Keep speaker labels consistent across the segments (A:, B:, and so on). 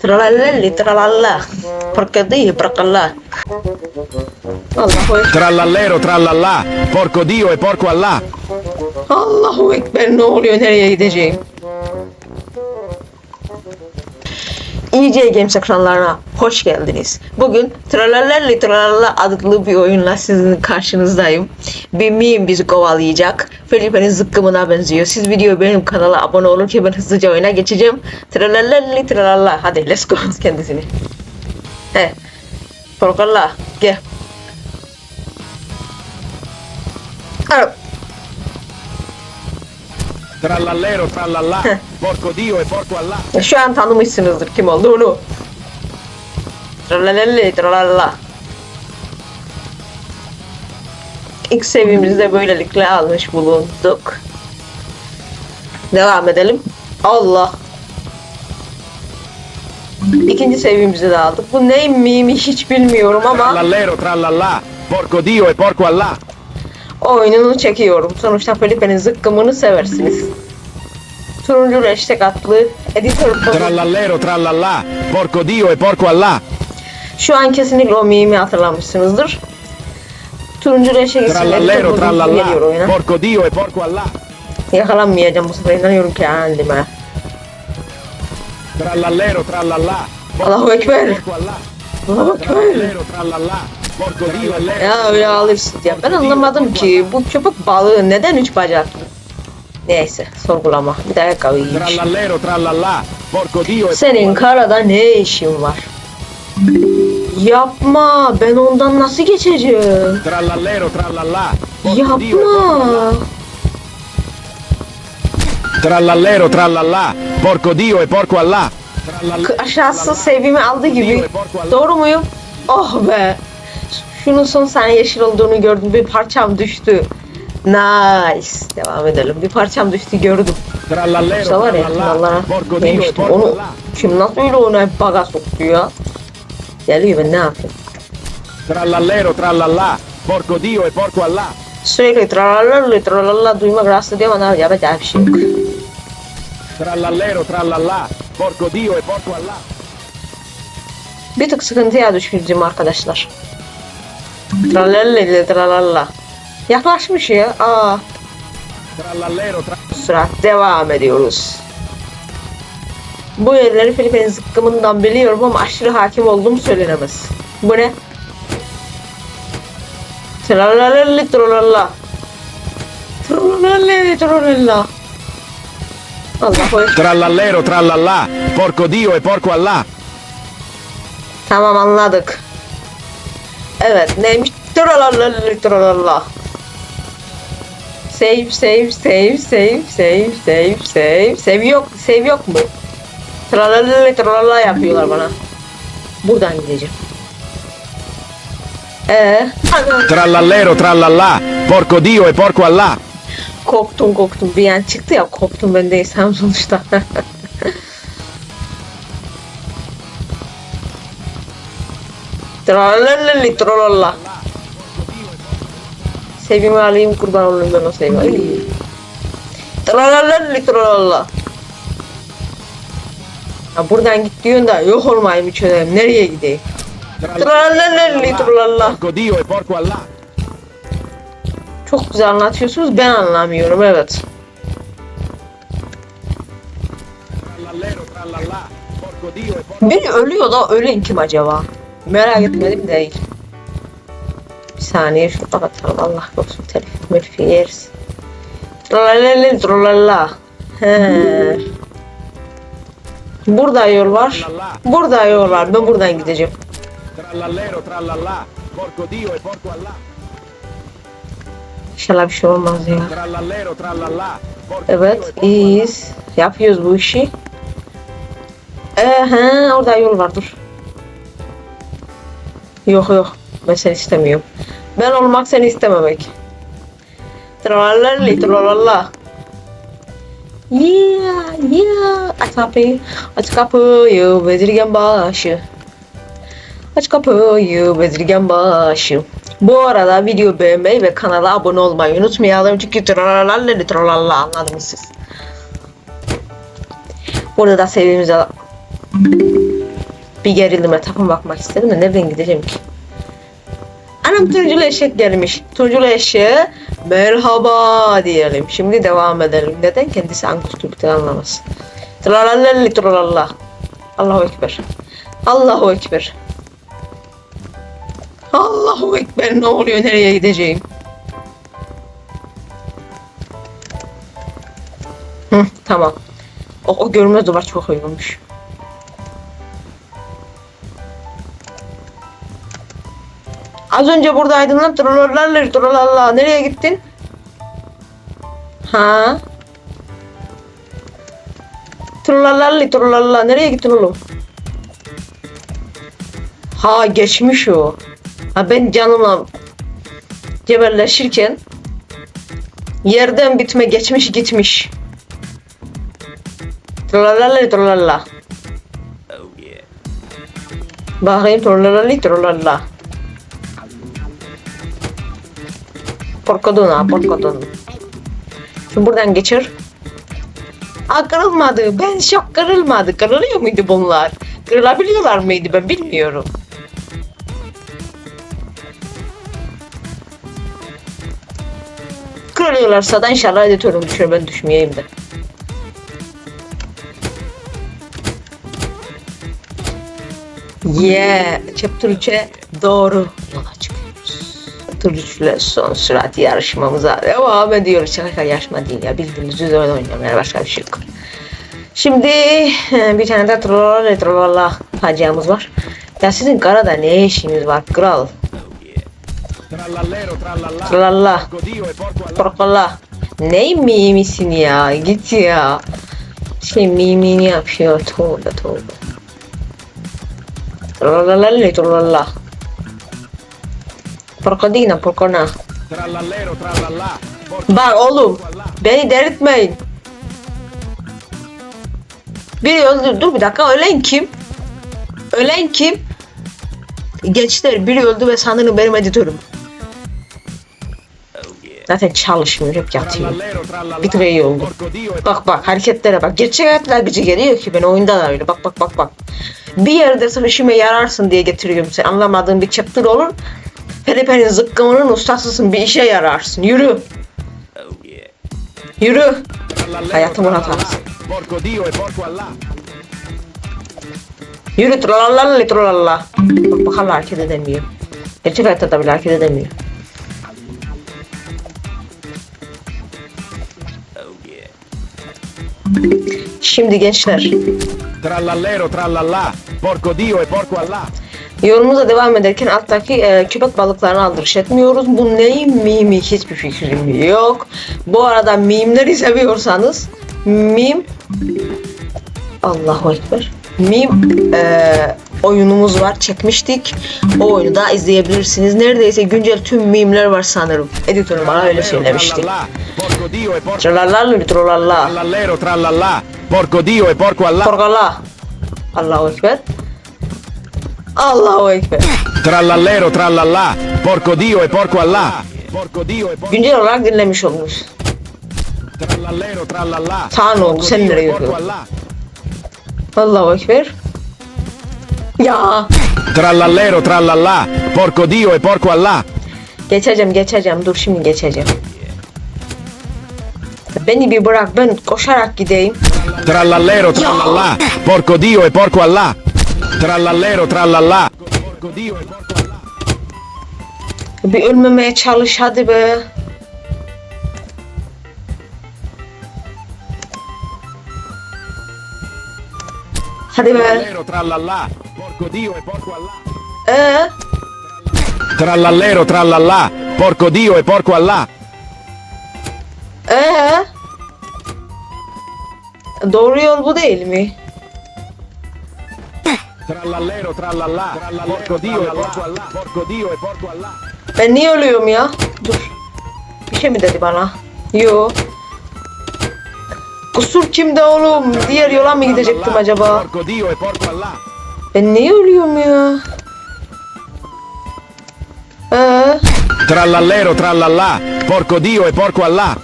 A: Tralalli tralalla. Perché di perkalla. Allahu Ekber.
B: Trallallero trallallà, porco Dio e porco Allah.
A: Allahu Ekber ne oluyor nereye gideceğim? EJ Games ekranlarına hoş geldiniz. Bugün Tralallerli Tralala adlı bir oyunla sizin karşınızdayım. Bir meme bizi kovalayacak. Felipe'nin zıkkımına benziyor. Siz video benim kanala abone olun ki ben hızlıca oyuna geçeceğim. Tralallerli Tralala. Hadi let's go kendisini. He. Porkalla gel. Arap.
B: Trallallero trallallà, porco Dio e porco Allah.
A: Şu an tanımışsınızdır kim olduğunu. Tralalelli tralala. İlk seviyemizi de böylelikle almış bulunduk. Devam edelim. Allah. İkinci seviyemizi de aldık. Bu ne mimi hiç bilmiyorum ama
B: Trallallero trallallà, porco Dio e porco Allah.
A: Oyununu çekiyorum. Sonuçta Felipe'nin zıkkımını seversiniz. Turuncu hashtag adlı editör
B: Trallallero trallallà, porco Dio e porco Allah.
A: Şu an kesinlikle o mimi hatırlamışsınızdır. Turuncu reşe isimleri
B: Trallallero
A: geliyor
B: trallallà,
A: oyuna.
B: porco Dio e porco Allah.
A: Yakalanmayacağım bu sefer inanıyorum ki halime.
B: Trallallero trallallà, porco
A: Allahu Ekber.
B: porco Allah.
A: Allahu Ekber.
B: Trallallero trallallà, e.
A: Ya öyle alırsın ya. Ben anlamadım ki bu köpek balığı neden üç bacaklı? Neyse sorgulama. Bir
B: porco Dio e
A: Senin karada ne işin var? Yapma. Ben ondan nasıl geçeceğim?
B: E.
A: Yapma.
B: Trallallero trallallà, porco Dio e porco Allah.
A: Aşağısı sevimi aldı gibi. Doğru muyum? Oh be. Şunun son saniye yeşil olduğunu gördüm. Bir parçam düştü. Nice. Devam edelim. Bir parçam düştü gördüm.
B: Trallallero
A: İşte var ya
B: e
A: demiştim.
B: porco
A: Onu kim nasıl öyle ona baga soktu ya? Geliyor ben ne yapayım?
B: Trallallero trallallà, porco Dio e porco Allah.
A: Sürekli tralalala tralalala duymak rahatsız ediyor ama yapacak bir şey yok.
B: Trallallero trallallà, porco Dio e porco Allah.
A: Bir tık sıkıntıya düşürdüm arkadaşlar. Tralalala tralalala. Yaklaşmış ya. Aa.
B: Trallallero tra-
A: Sıra devam ediyoruz. Bu yerleri Filipin zıkkımından biliyorum ama aşırı hakim olduğum söylenemez. Bu ne? Tralalali trolala. Tralalali trolala. Allahu Ekber.
B: Trallallero trallallà, porco Dio e porco Allah.
A: Tamam anladık. Evet neymiş? Tralalali trolala. Save save save save save save save save yok save yok mu? Tralalala tralala yapıyorlar bana. Buradan gideceğim. Ee,
B: Trallallero trallallà, porco Dio e porco Allah.
A: korktum korktum bir an çıktı ya korktum ben değilsem sonuçta. Tralalala tralala. Sevimi alayım kurban olayım ben o sevimi. Ay. Tralalala tralala. Ha buradan git diyorsun da yok olmayayım hiç önemli. Nereye gideyim?
B: Porco Dio e.
A: Çok güzel anlatıyorsunuz ben anlamıyorum evet.
B: E
A: Biri ölüyor da ölen kim acaba? Merak etmedim değil. Bir saniye şunu kapatalım Allah korusun telif melif yeriz. Tralalala tralala. He. Burada yol var. Burada yol var. Ben buradan gideceğim.
B: E.
A: İnşallah bir şey olmaz ya. Evet
B: e porco
A: iyiyiz. Yapıyoruz bu işi. Ee, he, orada yol var dur. Yok yok. Ben seni istemiyorum. Ben olmak seni istememek. Tralalali tralala. Yeah yeah. Aç kapıyı. Aç kapıyı. Bezirgen başı. Aç kapıyı. Bezirgen başı. Bu arada video beğenmeyi ve kanala abone olmayı unutmayalım. Çünkü tralalali tralala anladınız siz. Burada da sevdiğimiz Bir gerildim etrafa bakmak istedim de nereden gideceğim ki? Anam turunculu eşek gelmiş. Turunculu eşeğe merhaba diyelim. Şimdi devam edelim. Neden kendisi Angus Türk'ten anlamaz? Tralallalli tralala. Allahu Ekber. Allahu Ekber. Allahu Ekber ne oluyor nereye gideceğim? Hı, tamam. O, o görünmez duvar çok uygunmuş. Az önce buradaydın lan trolllerler trollalla. Nereye gittin? Ha? Trollalli trollalla. Nereye gittin oğlum? Ha geçmiş o. Ha ben canımla cebelleşirken yerden bitme geçmiş gitmiş. Trollalli trollalla. Bakayım trollalli trollalla. Porkodona, porkodona. Şimdi buradan geçir. Aa kırılmadı. Ben şok kırılmadı. Kırılıyor muydu bunlar? Kırılabiliyorlar mıydı ben bilmiyorum. Kırılıyorlarsa da inşallah editörüm düşür ben düşmeyeyim de. Yeah, chapter 3'e doğru. Tur 3 ile son sürat yarışmamıza devam ediyoruz. Şaka yarışma değil ya bildiğiniz üzere yani başka bir şey yok. Şimdi e, bir tane de trollala trollala faciamız var. Ya sizin karada ne işiniz var kral? Tralala, porkala. Ne mimisin ya git ya. Şey mimini yapıyor tövbe tövbe. Tralala tralala. Porkodina porkona. Bak oğlum beni delirtmeyin. Biri öldü. Dur bir dakika ölen kim? Ölen kim? Gençler biri öldü ve sanırım benim editörüm. Zaten çalışmıyor hep yatıyor. Bir tık iyi oldu. Bak bak hareketlere bak. Gerçek hayatta gıcı geliyor ki ben oyunda da öyle. Bak bak bak bak. Bir yerde sırf işime yararsın diye getiriyorum seni. Anlamadığın bir chapter olur. Felipe'nin zıkkımının ustasısın bir işe yararsın. Yürü. Yürü. Hayatımın hatası. Yürü tralala tralala. Bak bak hala hareket edemiyor. Gerçek hayatta da bile hareket edemiyor. Şimdi gençler
B: Trallallero, trallallà. Porco Dio e porco Allah.
A: Yolumuza devam ederken alttaki e, köpek balıklarını aldırış etmiyoruz. Bu neyin mimi hiçbir fikrim yok. Bu arada mimleri seviyorsanız mim Allahu Ekber. Mim e, oyunumuz var çekmiştik. O oyunu da izleyebilirsiniz. Neredeyse güncel tüm mimler var sanırım. Editörüm bana öyle söylemişti.
B: trallallà. Porco Dio e porco trallallà. Porco Allah.
A: Allahu Ekber. Allahu Ekber.
B: Trallallero, trallallà. Porco Dio e porco Allah. Porco Dio e porco
A: Güncel olarak dinlemiş olmuş.
B: Trallallero, trallallà.
A: Tanrı oldu,
B: Porco
A: sen
B: e
A: nereye gidiyorsun?
B: Allah.
A: Allahu Ekber. Ya.
B: Trallallero, trallallà. Porco Dio e porco Allah.
A: Geçeceğim geçeceğim. Dur şimdi geçeceğim. Beni bir bırak ben koşarak gideyim.
B: Trallallero, trallallà. Porco Dio e porco Allah. Trallallero, trallallà.
A: Bir ölmemeye çalış hadi be. Hadi be.
B: Trallallero, e.
A: Ee?
B: Trallallero, trallallà. Porco Dio e porco Allah.
A: Ee? Doğru yol bu değil mi?
B: Trallallero, trallallà. Porco Dio e porco Allah. Porco Dio e porco Allah.
A: Ben niye ölüyorum ya? Dur. Bir şey mi dedi bana? Yo. Kusur kimde oğlum? Diğer yola mı gidecektim acaba?
B: Porco Dio e porco Allah.
A: Ben niye ölüyorum ya? Ee?
B: Trallallero, trallallà. Porco Dio e porco Allah.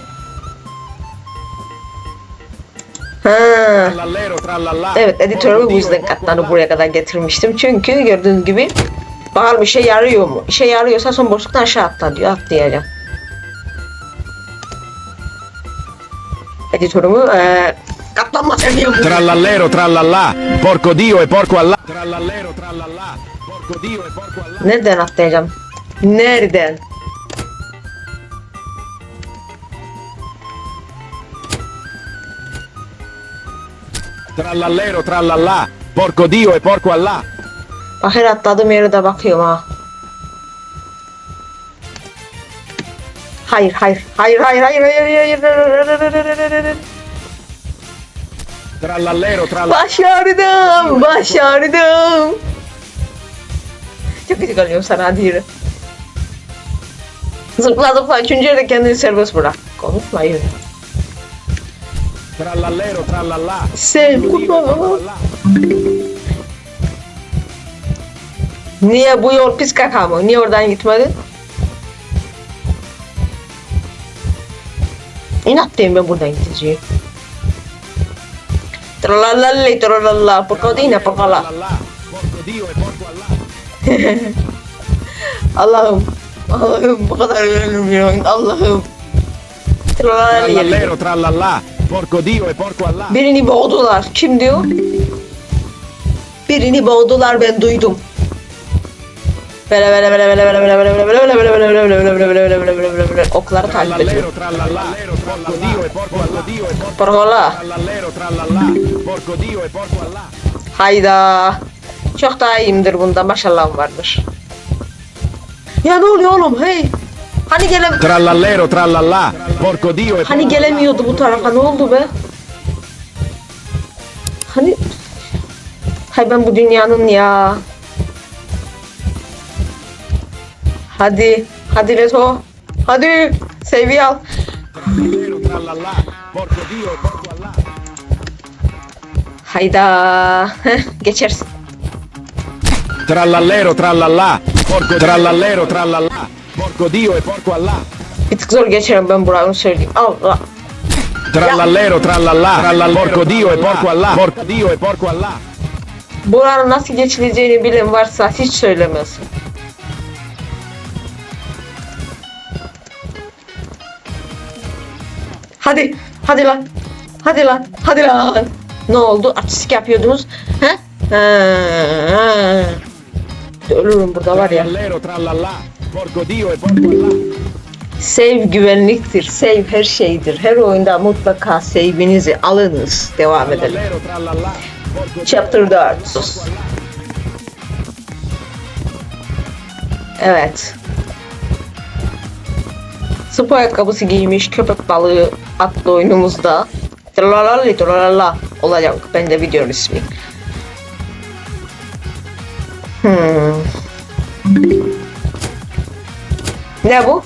A: Evet editörümü bu yüzden
B: e
A: katlanı buraya kadar getirmiştim. Çünkü gördüğünüz gibi bakalım işe yarıyor mu? İşe yarıyorsa son boşluktan aşağı atla diyor. Atlayacağım. Editörümü eee katlanma seviyorum.
B: Trallallero trallallà. Porco Dio e porco Allah. Trallallero trallallà. Porco Dio e porco Allah.
A: Nereden atlayacağım? Nereden?
B: Trallallero trallallà. Porco Dio e porco Allah.
A: Bak her atladığım yere de bakıyorum ha. Hayır hayır hayır hayır hayır hayır hayır hayır hayır
B: Trallallero trallallà.
A: Başardım başardım Çok kötü kalıyorum sana yürü Zıpla zıpla üçüncü yerde kendini serbest bırak Konuşma yürü
B: Trallallero trallallà. Sevgulu.
A: Niye bu yol pis kaka mı? Niye oradan gitmedin? İnat diyeyim ben buradan gideceğim.
B: Trallalli trallalla. Pokodina pokala.
A: Allah'ım. Allah'ım bu kadar ölüm Allah'ım. Trallalli.
B: Trallallero. Porco Dio e porco Allah.
A: Birini boğdular. Kim diyor? Birini boğdular ben duydum. Bele bele okları takip ediyor.
B: E e e porco Allah.
A: Hayda. Çok daha iyiyimdir bunda maşallahım vardır. Ya ne oluyor oğlum hey? Hani gelem
B: Trallallero trallallà. Porco Dio e
A: hani gelemiyordu bu tarafa ne oldu be? Hani Hay ben bu dünyanın ya. Hadi. Hadi Reto. Hadi. Seviye al.
B: E.
A: Hayda. Heh, geçersin.
B: Trallallero trallallà. Porco trallallero trallallà. Porco Dio e porco Allah.
A: Bir tık zor geçerim ben burayı onu söyleyeyim. Allah.
B: Trallallero trallallà. Trallallero porco Dio e porco Allah. Porco Dio e porco Allah.
A: Buranın nasıl geçileceğini bilen varsa hiç söylemesin. Hadi, hadi lan. Hadi lan, hadi lan. Ne oldu? Artistik yapıyordunuz. He? Ha, Ölürüm burada var ya.
B: Trallallero trallallà.
A: Save güvenliktir. Save her şeydir. Her oyunda mutlaka save'inizi alınız. Devam edelim. Chapter 4. Evet. Spor ayakkabısı giymiş köpek balığı adlı oyunumuzda Tralalali tralala olacak. Ben de videonun ismi. Hmm. Ne bu?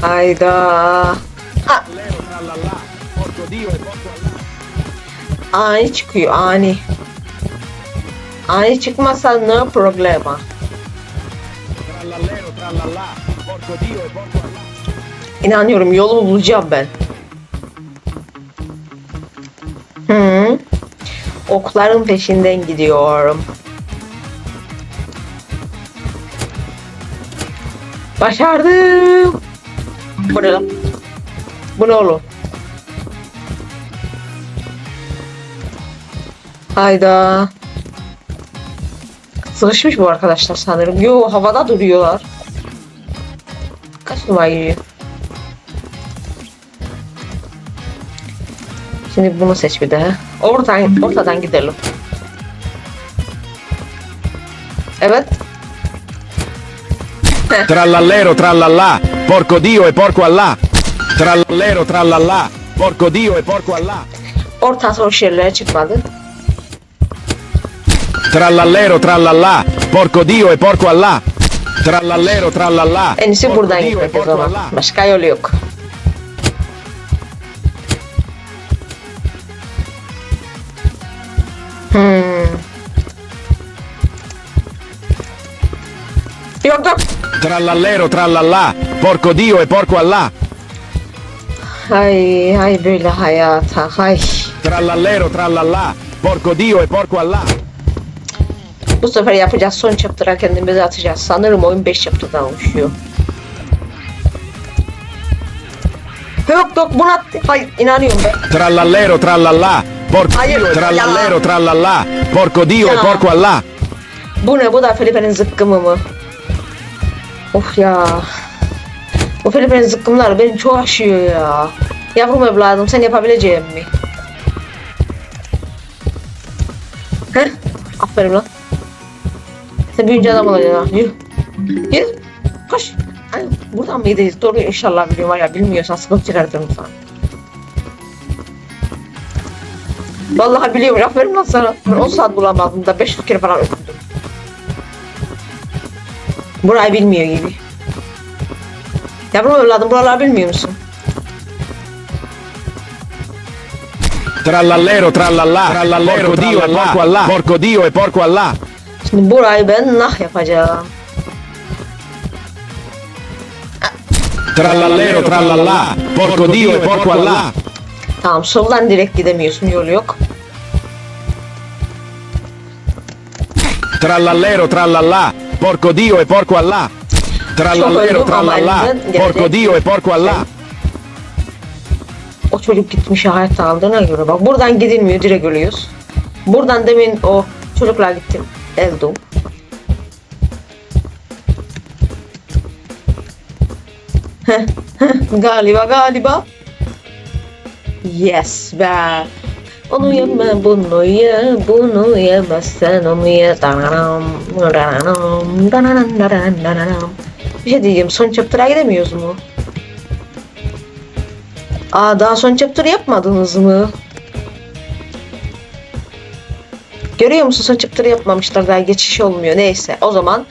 A: Hayda. Ha. Ani çıkıyor ani. Ani çıkmasa ne no problema. İnanıyorum yolumu bulacağım ben. Hı. Okların peşinden gidiyorum. Başardım. Bu ne lan? Bu ne oğlum? Hayda. Sıkışmış bu arkadaşlar sanırım. Yo havada duruyorlar. Kaç numara giriyor? Şimdi bunu seç bir daha. Oradan, ortadan gidelim. Evet.
B: Trallallero trallallà. Porco Dio e porco Allah. Trallallero trallallà. Porco Dio e porco Allah.
A: Ortası hoş yerlere çıkmadı.
B: Trallallero trallallà. Porco Dio e porco Allah. Trallallero trallallà.
A: En iyisi
B: Porco
A: buradan
B: Dio e
A: gitmek o
B: porco
A: zaman.
B: Allah.
A: Başka yolu yok. Hmm. Yok yok.
B: Trallallero trallallà. Porco Dio e porco Allah.
A: Hay hay böyle hayata hay.
B: Trallallero trallallà. Porco Dio e porco Allah.
A: Bu sefer yapacağız son chapter'a kendimizi atacağız. Sanırım oyun 5 chapter'dan oluşuyor. Yok yok buna hayır inanıyorum ben.
B: Trallallero trallallà. Porco
A: Hayır,
B: Dio e
A: ya.
B: trallallero trallallà. Porco Dio e
A: Ya.
B: porco Allah.
A: Bu ne bu da Felipe'nin zıkkımı mı? Of ya. Bu Felipe'nin zıkkımları beni çok aşıyor ya. Yavrum evladım sen yapabileceğin mi? Heh. Aferin lan. Sen büyüyünce adam olacaksın. Yürü. Yürü. Koş. Ay, buradan mı? Doğru inşallah biliyorum var ya bilmiyorsan sıkıntı çıkartırım sana. Vallahi biliyorum aferin lan sana. Ben 10 saat bulamadım da 500 kere falan öldüm. Burayı bilmiyor gibi. Yavrum evladım buraları bilmiyor musun?
B: Trallallero trallallà. Trallallero Dio e porco Allah. Porco Dio e porco Allah.
A: Şimdi burayı ben nah yapacağım.
B: Trallallero trallallà. Porco Dio e porco Allah.
A: Tamam soldan direkt gidemiyorsun yol yok.
B: Trallallero trallallà. Porco Dio e porco Allah. Trallallero trallallà.
A: geldi.
B: Porco Dio e porco Allah.
A: O çocuk gitmiş hayatta aldığına göre bak buradan gidilmiyor direkt ölüyoruz. Buradan demin o çocuklar gittim. Heh, galiba galiba. Yes be. Onu yeme bunu ye bunu yemezsen onu ye. Bir şey diyeceğim son chapter'a gidemiyoruz mu? Aa daha son chapter yapmadınız mı? Görüyor musun son chapter yapmamışlar daha geçiş olmuyor. Neyse o zaman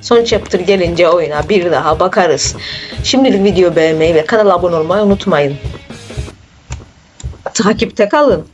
A: son chapter gelince oyuna bir daha bakarız. Şimdilik video beğenmeyi ve kanala abone olmayı unutmayın. Takipte kalın.